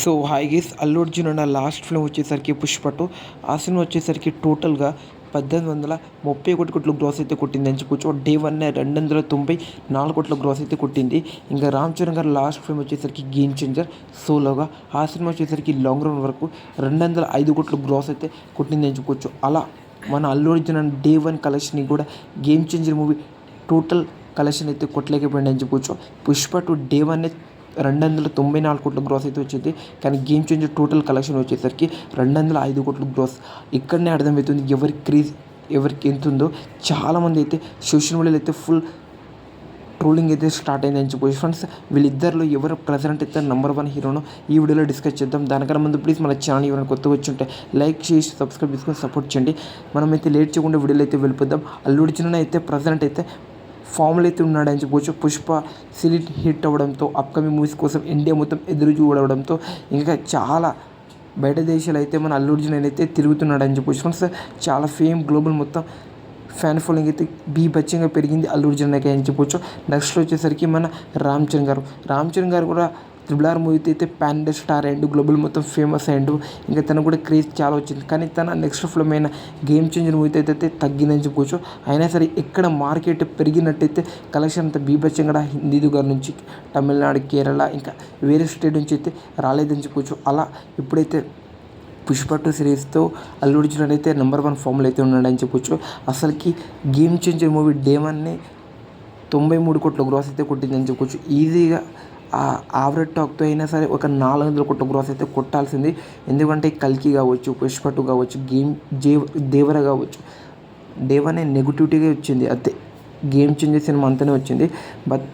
So hi guys Allu Arjun అన్న last film వచ్చేసరికి Pushpa two ఆ సినిమా వచ్చేసరికి టోటల్గా పద్దెనిమిది వందల ముప్పై ఒకటి కోట్ల గ్రాస్ అయితే కొట్టింది. అని చెప్పుకోవచ్చు డే వన్ రెండు వందల తొంభై నాలుగు కోట్ల గ్రాస్ అయితే కొట్టింది. ఇంకా రామ్ చరణ్ గారు లాస్ట్ ఫిల్మ్ వచ్చేసరికి గేమ్ చేంజర్ సోలోగా ఆ సినిమా వచ్చేసరికి లాంగ్ రన్ వరకు రెండు వందల ఐదు కోట్ల గ్రాస్ అయితే కొట్టింది. అని చెప్పుకోవచ్చు అలా మన Allu Arjun and day one కలెక్షన్ని కూడా game changer movie total collection అయితే కొట్టలేకపోయింది. అని చెప్పుకోవచ్చు పుష్ప టూ డే వన్ రెండు వందల తొంభై నాలుగు కోట్ల గ్రోస్ అయితే వచ్చింది. కానీ గేమ్ చేంజర్ టోటల్ కలెక్షన్ వచ్చేసరికి రెండు వందల ఐదు కోట్ల గ్రోస్ ఇక్కడనే అర్థమవుతుంది ఎవరి క్రీజ్ ఎవరికి ఎంత ఉందో. చాలామంది అయితే సోషల్ మీడియాలో అయితే ఫుల్ ట్రోలింగ్ అయితే స్టార్ట్ అయిందని చెప్పి ఫ్రెండ్స్ వీళ్ళిద్దరిలో ఎవరు ప్రజెంట్ అయితే నెంబర్ వన్ హీరోనో ఈ వీడియోలో డిస్కస్ చేద్దాం. దానికన్నా ముందు ప్లీజ్ మన ఛానల్ ఎవరైనా కొత్త వచ్చి ఉంటే లైక్ చేసి సబ్స్క్రైబ్ చేసుకొని సపోర్ట్ చేయండి. మనమైతే లేట్ చేయకుండా వీడియోలో అయితే వెళ్ళిపోద్దాం అల్లుడిచిన అయితే ప్రజెంట్ అయితే ఫామ్లో అయితే ఉన్నాడని చెప్పుకోవచ్చు పుష్ప సిలిట్ హిట్ అవ్వడంతో అప్కమింగ్ మూవీస్ కోసం ఇండియా మొత్తం ఎదురు చూడడంతో ఇంకా చాలా బయట దేశాలు అయితే మన అల్లు అర్జున్ అయితే తిరుగుతున్నాడని చెప్పవచ్చు ఫ్రెండ్స్ చాలా ఫేమ్ గ్లోబల్ మొత్తం ఫ్యాన్ ఫాలోయింగ్ అయితే బీభత్యంగా పెరిగింది అల్లు అర్జున్ అని చెప్పుకోవచ్చు నెక్స్ట్ వచ్చేసరికి మన రామ్ చరణ్ గారు. రామ్ చరణ్ గారు కూడా త్రిబుల్ ఆర్ మూవీతో అయితే పాన్ ఇండియా స్టార్ అయ్యిండు గ్లోబల్ మొత్తం ఫేమస్ అయ్యిండు. ఇంకా తనకు కూడా క్రేజ్ చాలా వచ్చింది. కానీ తన నెక్స్ట్ ఫిల్మ్ అయిన గేమ్ చేంజర్ మూవీతో అయితే తగ్గిందని చెప్పుకోవచ్చు. అయినా సరే ఇక్కడ మార్కెట్ పెరిగినట్టయితే కలెక్షన్ అంతా బీభత్సంగా హిందీ దగ్గర నుంచి తమిళనాడు కేరళ ఇంకా వేరే స్టేట్ నుంచి అయితే రాలేదని చెప్పుకోవచ్చు. అలా ఇప్పుడైతే పుష్ప టూ సిరీస్తో అల్లు అయితే నెంబర్ వన్ ఫామ్లో అయితే ఉన్నాడని చెప్పొచ్చు అసలుకి గేమ్ చేంజర్ మూవీ డే తొంభై మూడు కోట్ల గ్రోస్ అయితే కొట్టిందని చెప్పొచ్చు. ఈజీగా ఆ ఆవరేజ్ టాక్తో అయినా సరే ఒక నాలుగు వందల కోట్ల గ్రోస్ అయితే కొట్టాల్సింది. ఎందుకంటే కల్కి కావచ్చు పుష్పటు కావచ్చు గేమ్ జే దేవర కావచ్చు. దేవనే నెగిటివిటీగా వచ్చింది. అంతే గేమ్ చేంజెస్ సినిమా అంతనే వచ్చింది. బట్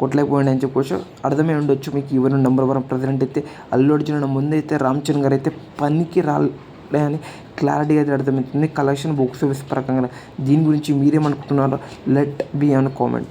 కొట్టలేకపోయింది అని చెప్పొచ్చు. అర్థమై ఉండొచ్చు మీకు ఇవన్న నెంబర్ వన్ ప్రజెంట్ అయితే అల్లు అర్జున్ ముందైతే రామ్ చరణ్ గారు అయితే పనికి రాలే అని క్లారిటీగా అయితే అర్థమవుతుంది. కలెక్షన్ బాక్స్ ఆఫీస్ ప్రకంగా దీని గురించి మీరేమనుకుంటున్నారో లెట్ బీ అన్ కామెంట్